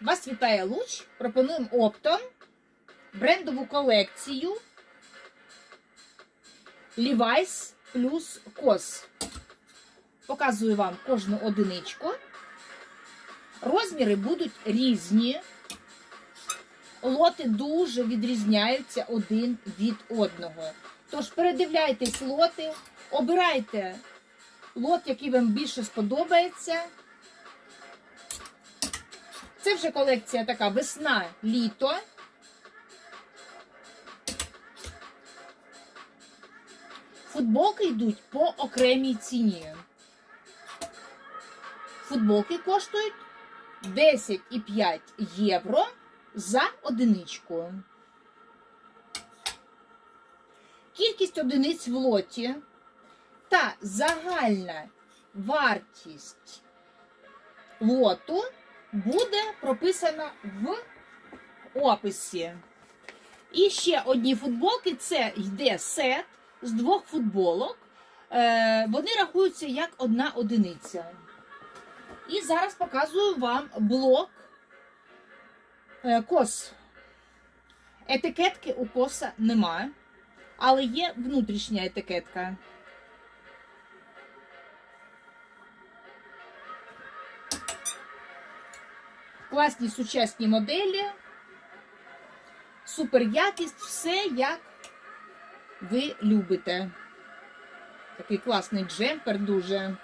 Вас вітає Луч. Пропонуємо оптом брендову колекцію Levi's плюс COS. Показую вам кожну одиничку. Розміри будуть різні. Лоти дуже відрізняються один від одного. Тож передивляйтесь лоти, обирайте лот, який вам більше сподобається. Це вже колекція така весна-літо. Футболки йдуть по окремій ціні. Футболки коштують 10,5 євро за одиничку. Кількість одиниць в лоті та загальна вартість лоту буде прописана в описі. І ще одні футболки це йде сет з двох футболок. Е, Вони рахуються як одна одиниця. І зараз показую вам блок е, кос. Етикетки у коса нема, але є внутрішня етикетка. Класні сучасні моделі, супер якість, все як ви любите. Такий класний джемпер дуже.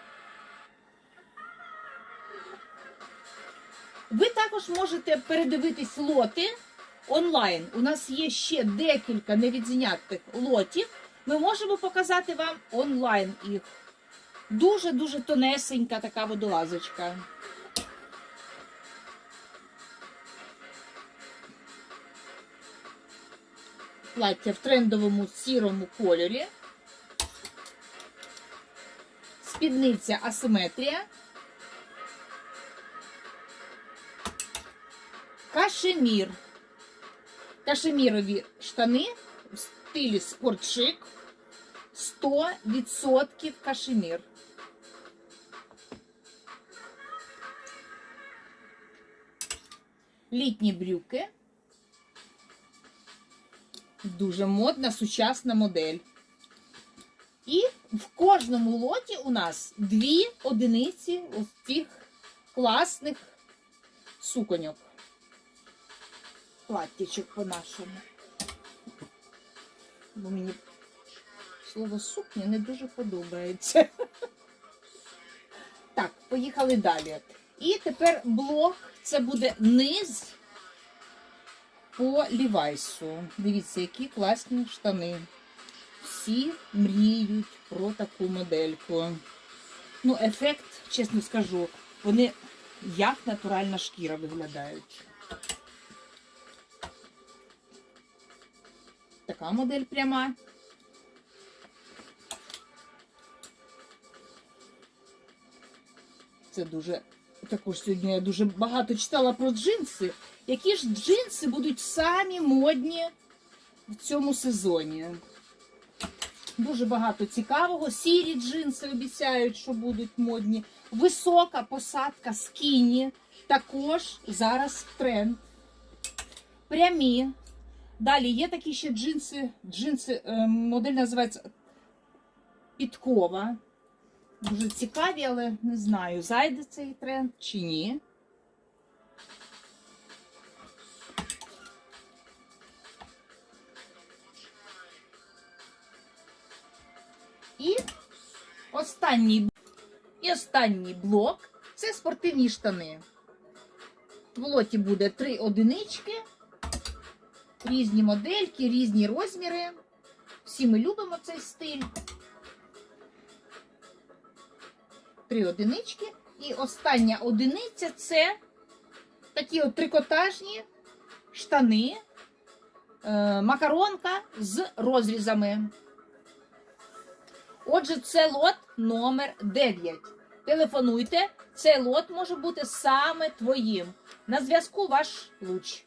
Ви також можете передивитись лоти онлайн. У нас є ще декілька невідзнятих лотів. Ми можемо показати вам онлайн їх. Дуже-дуже тонесенька така водолазочка. Плаття в трендовому сірому кольорі. Спідниця асиметрія. Кашемір. Кашемірові штани в стилі спортшик. 100% кашемір. Літні брюки. Дуже модна сучасна модель. І в кожному лоті у нас дві одиниці ось цих класних суконьок. Платтячок по-нашому. Бо мені слово сукня не дуже подобається. Так, поїхали далі. І тепер блок це буде низ по лівайсу. Дивіться, які класні штани. Всі мріють про таку модельку. Ну, ефект, чесно скажу, вони як натуральна шкіра виглядають. Така модель пряма. Це дуже також сьогодні я дуже багато читала про джинси. Які ж джинси будуть самі модні в цьому сезоні? Дуже багато цікавого. Сірі джинси обіцяють, що будуть модні. Висока посадка скіні. Також зараз тренд. Прямі. Далі є такі ще джинси. Джинси, е, модель називається Підкова. Дуже цікаві, але не знаю, зайде цей тренд чи ні. І останній, і останній блок це спортивні штани. В лоті буде три одинички, різні модельки, різні розміри. Всі ми любимо цей стиль. Три одинички. І остання одиниця це такі от трикотажні штани, е, макаронка з розрізами. Отже, це лот номер 9. Телефонуйте, цей лот може бути саме твоїм. На зв'язку ваш луч.